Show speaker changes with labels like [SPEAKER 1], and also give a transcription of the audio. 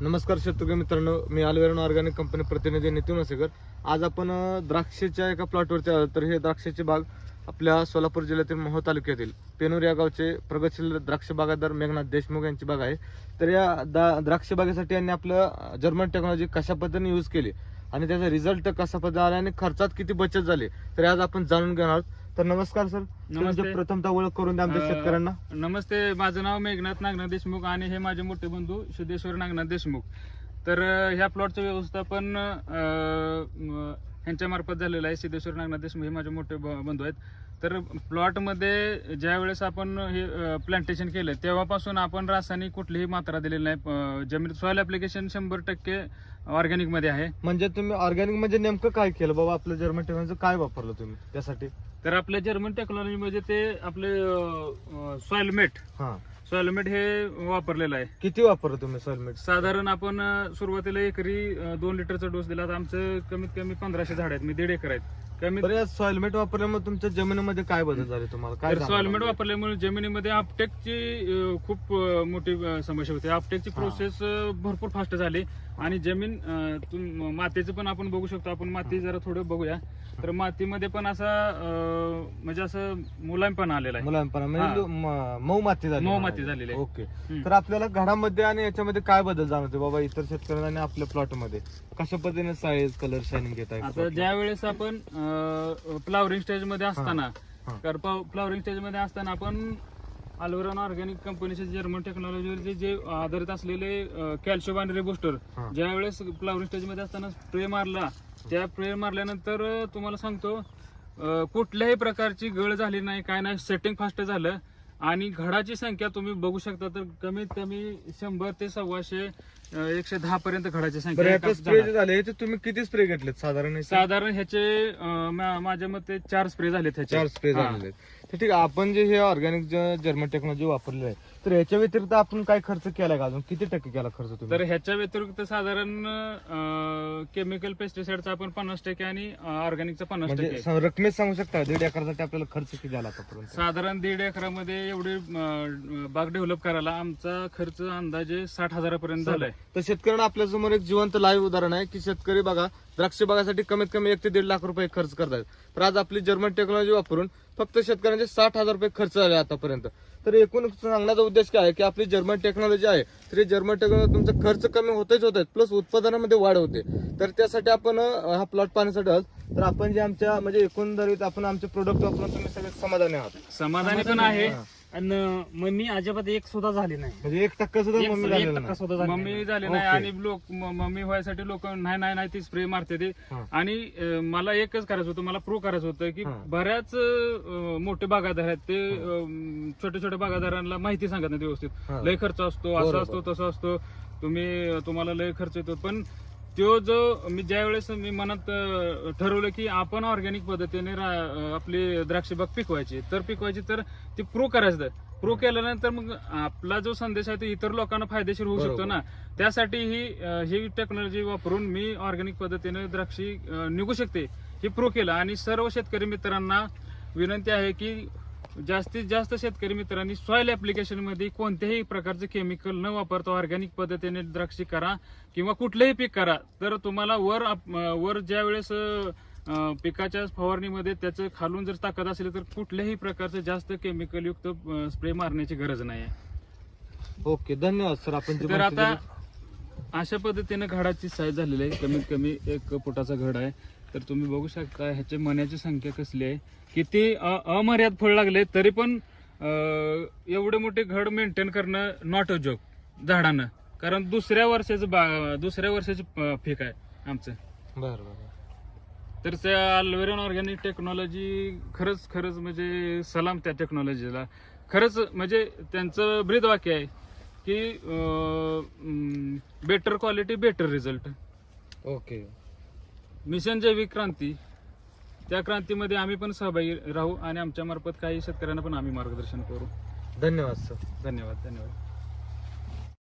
[SPEAKER 1] नमस्कार शेतकरी मित्रांनो मी अल्वेरन ऑर्गॅनिक कंपनी प्रतिनिधी नितीन वसेकर आज आपण द्राक्षेच्या द्राक्षाच्या एका प्लॉटवरती आलो तर हे द्राक्षाची बाग आपल्या सोलापूर जिल्ह्यातील मोहोळ तालुक्यातील पेनूर या गावचे प्रगतशील द्राक्ष बागादार मेघनाथ देशमुख यांची बाग आहे. तर या दा- द्राक्ष बागेसाठी यांनी आपलं जर्मन टेक्नॉलॉजी कशा पद्धतीने यूज केली आणि त्याचा रिझल्ट कसा पद्धतीने आला आणि खर्चात किती बचत झाली तर आज आपण जाणून घेणार आहोत. तर नमस्कार सर.
[SPEAKER 2] नमस्ते.
[SPEAKER 1] प्रथमतः ओळख करून द्या आमच्या शेतकऱ्यांना.
[SPEAKER 2] नमस्ते माझं नाव मेघनाथ नागनाथ देशमुख आणि हे माझे मोठे बंधू सिद्धेश्वर नागनाथ देशमुख. तर ह्या प्लॉटचं व्यवस्थापन ह्यांच्या मार्फत झालेलं आहे सिद्धेश्वर नागनाथ देशमुख हे माझे मोठे बंधू आहेत. तर प्लॉटमध्ये ज्या वेळेस आपण हे प्लांटेशन केलं तेव्हापासून आपण रासायनिक कुठलीही मात्रा दिलेली नाही. अं, जमिनीत सॉइल ऍप्लिकेशन शंभर टक्के ऑर्गॅनिकमध्ये आहे.
[SPEAKER 1] म्हणजे तुम्ही ऑर्गॅनिक म्हणजे नेमकं काय केलं? बाबा आपलं जर्मन टेक्नॉलॉजी काय वापरलं तुम्ही त्यासाठी?
[SPEAKER 2] तर आपल्या जर्मन टेक्नॉलॉजी मध्ये ते आपले सॉइलमेट
[SPEAKER 1] हा.
[SPEAKER 2] सॉइलमेट हे वापरलेलं आहे.
[SPEAKER 1] किती वापरलं तुम्ही सॉइलमेट
[SPEAKER 2] साधारण आपण अ, सुरुवातीला एकरी अ, दोन लिटरचा डोस दिला. तर आमचं कमीत कमी पंधराशे झाड आहेत. मी दीड एकर आहेत. कमीत
[SPEAKER 1] बरं या सॉइलमेट वापरल्यामुळे तुमच्या जमिनीमध्ये काय बदल झाले तुम्हाला? काय
[SPEAKER 2] तर
[SPEAKER 1] जाणवलं?
[SPEAKER 2] सॉइलमेट वापरल्यामुळे जमिनीमध्ये आपटेकची अ, खूप अ, मोठी अ, समस्या होती. आपटेकची
[SPEAKER 1] हा.
[SPEAKER 2] प्रोसेस भरपूर फास्ट झाली. आणि जमीन अ, तुम- मातीचं पण आपण बघू शकतो. आपण माती जरा थोडं बघूया. तर मातीमध्ये पण असा अ, म्हणजे असं मुलायमपणा आलेला आहे.
[SPEAKER 1] मुलांपणा
[SPEAKER 2] हा.
[SPEAKER 1] म्हणजे म- मऊ माती झाली.
[SPEAKER 2] मऊ माती झालेली आहे.
[SPEAKER 1] ओके.
[SPEAKER 2] हम्म.
[SPEAKER 1] तर आपल्याला घडामध्ये आणि याच्यामध्ये काय बदल जाणवते बाबा इतर शेतकऱ्यांना आपल्या प्लॉटमध्ये. कशा पद्धतीने साईज कलर शायनिंग घेत
[SPEAKER 2] आता ज्या वेळेस आपण फ्लावरिंग स्टेजमध्ये असताना. फ्लावरिंग स्टेजमध्ये असताना आपण अल्वरॉन ऑर्गॅनिक कंपनीचे जर्मन टेक्नॉलॉजीवरचे जे आधारित असलेले कॅल्शियम आणि रिबुस्टर
[SPEAKER 1] हा.
[SPEAKER 2] ज्या वेळेस फ्लावरिंग स्टेजमध्ये असताना स्प्रे मारला त्या स्प्रे मारल्यानंतर तुम्हाला सांगतो कुठल्याही प्रकारची गळ झाली नाही काय नाही सेटिंग फास्ट झालं आणि घडाची संख्या तुम्ही बघू शकता तर कमीत कमी शंभर ते सव्वाशे एकशे दहा पर्यंत घडाची संख्या
[SPEAKER 1] याचे स्प्रे. जे झाले ते तुम्ही किती स्प्रे घेतलेत साधारण याचे?
[SPEAKER 2] साधारण ह्याचे अं, मा- माझ्या मते चार स्प्रे झालेत ह्याचे
[SPEAKER 1] चार स्प्रे
[SPEAKER 2] हा.
[SPEAKER 1] झालेले आहेत. तर ठीक आहे आपण जे हे ऑर्गॅनिक जर्मन टेक्नॉलॉजी वापरलेलं आहे तर याच्या व्यतिरिक्त आपण काय खर्च केला का अजून? किती टक्के केला खर्च तुम्ही?
[SPEAKER 2] तर ह्याच्या व्यतिरिक्त साधारण केमिकल पेस्टिसाइडचा आपण पन्नास टक्के आणि ऑर्गॅनिकचा पन्नास
[SPEAKER 1] म्हणजे
[SPEAKER 2] टक्के.
[SPEAKER 1] स- रकमेत सांगू शकता? दीड एकरसाठी आपल्याला खर्च किती झाला आतापर्यंत?
[SPEAKER 2] साधारण दीड एकरामध्ये एवढी अं, बाग डेव्हलप करायला आमचा खर्च अंदाजे साठ हजारापर्यंत झालाय.
[SPEAKER 1] तर शेतकऱ्यांना आपल्यासमोर एक जिवंत लाईव्ह उदाहरण आहे की शेतकरी बघा द्राक्ष बागासाठी कमीत कमी एक ते दीड लाख रुपये खर्च करतात. तर आज आपली जर्मन टेक्नॉलॉजी वापरून फक्त शेतकऱ्यांचे साठ हजार रुपये खर्च झाले आतापर्यंत. तर एकूण सांगण्याचा उद्देश काय आहे की आपली जर्मन टेक्नॉलॉजी आहे तर जर्मन टेक्नॉलॉजी तुमचा खर्च कमी होतेच होत प्लस उत्पादनामध्ये वाढ होते. तर त्यासाठी आपण हा प्लॉट पाहण्यासाठी आहोत. तर आपण जे आमच्या म्हणजे एकंदरीत आपण आमचे प्रोडक्ट वापरून तुम्ही सगळे समाधानी आहात.
[SPEAKER 2] समाधानी पण आहे.
[SPEAKER 3] आणि मम्मी अजिबात एक सुद्धा झाली नाही
[SPEAKER 1] म्हणजे एक टक्का सुद्धा
[SPEAKER 3] एक-
[SPEAKER 1] मम्मी
[SPEAKER 3] एक
[SPEAKER 1] झालेला
[SPEAKER 3] टक्का
[SPEAKER 1] नाही.
[SPEAKER 3] सुद्धा झाली
[SPEAKER 2] मम्मी
[SPEAKER 3] नाही.
[SPEAKER 2] झाली नाही
[SPEAKER 1] ओके.
[SPEAKER 2] आणि लोक म- मम्मी व्हायसाठी लोक नाही नाही नाही ती स्प्रे मारते ते
[SPEAKER 1] हा.
[SPEAKER 2] आणि अं, मला एकच करायचं होतं मला प्रूव्ह करायचं होतं की
[SPEAKER 1] हा.
[SPEAKER 2] बऱ्याच अं, मोठे बागायतदार आहेत ते अं, छोट्या छोट्या बागायतदारांना माहिती सांगत नाही व्यवस्थित
[SPEAKER 1] हा.
[SPEAKER 2] लय खर्च असतो असं
[SPEAKER 1] बरोबर.
[SPEAKER 2] असतो तसं असतो तुम्ही तुम्हाला लय खर्च येतो पण तो जो मी ज्या वेळेस मी मनात ठरवलं की आपण ऑर्गॅनिक पद्धतीने आपली द्राक्ष बाग पिकवायची. तर पिकवायची तर ती प्रूव्ह करायचं प्रूव्ह केल्यानंतर मग आपला जो संदेश आहे तो इतर लोकांना फायदेशीर होऊ शकतो. ना. त्यासाठी ही ही टेक्नॉलॉजी वापरून मी ऑर्गॅनिक पद्धतीने द्राक्षी निघू शकते. हे प्रूव्ह केलं. आणि सर्व शेतकरी मित्रांना विनंती आहे की जास्तीत जास्त शेतकरी मित्रांनी सॉइल ऍप्लिकेशनमध्ये कोणत्याही प्रकारचे केमिकल न वापरता ऑर्गॅनिक पद्धतीने द्राक्षी करा किंवा कुठलंही पीक करा. तर तुम्हाला वर वर ज्या वेळेस पिकाच्या फवारणीमध्ये त्याचं खालून जर ताकद असेल तर कुठल्याही प्रकारचं जास्त केमिकल युक्त स्प्रे मारण्याची गरज नाही आहे.
[SPEAKER 1] ओके धन्यवाद सर. आपण
[SPEAKER 2] तर आता. अशा पद्धतीने घडाची साईज झालेली आहे. कमीत कमी एक फुटाचा घड आहे. तर तुम्ही बघू शकता ह्याची मण्याची संख्या कसली आहे. किती अमर्याद फळ लागले तरी पण एवढे मोठे घड मेंटेन करणं नॉट अ जोक झाडानं. कारण दुसऱ्या वर्षाचं बा दुसऱ्या वर्षाची पीक आहे आमचं.
[SPEAKER 1] बरं बरं.
[SPEAKER 2] तर त्या अल्वेरॉन ऑर्गॅनिक टेक्नॉलॉजी खरंच खरंच म्हणजे सलाम त्या टेक्नॉलॉजीला खरंच म्हणजे त्यांचं ब्रीद वाक्य आहे की better quality better result
[SPEAKER 1] okay
[SPEAKER 2] mission जैविक क्रांती त्या क्रांतीमध्ये आम्ही पण सहभागी राहू आणि आमच्या मार्फत काही शेतकऱ्यांना पण आम्ही मार्गदर्शन करू.
[SPEAKER 1] धन्यवाद सर.
[SPEAKER 2] धन्यवाद धन्यवाद.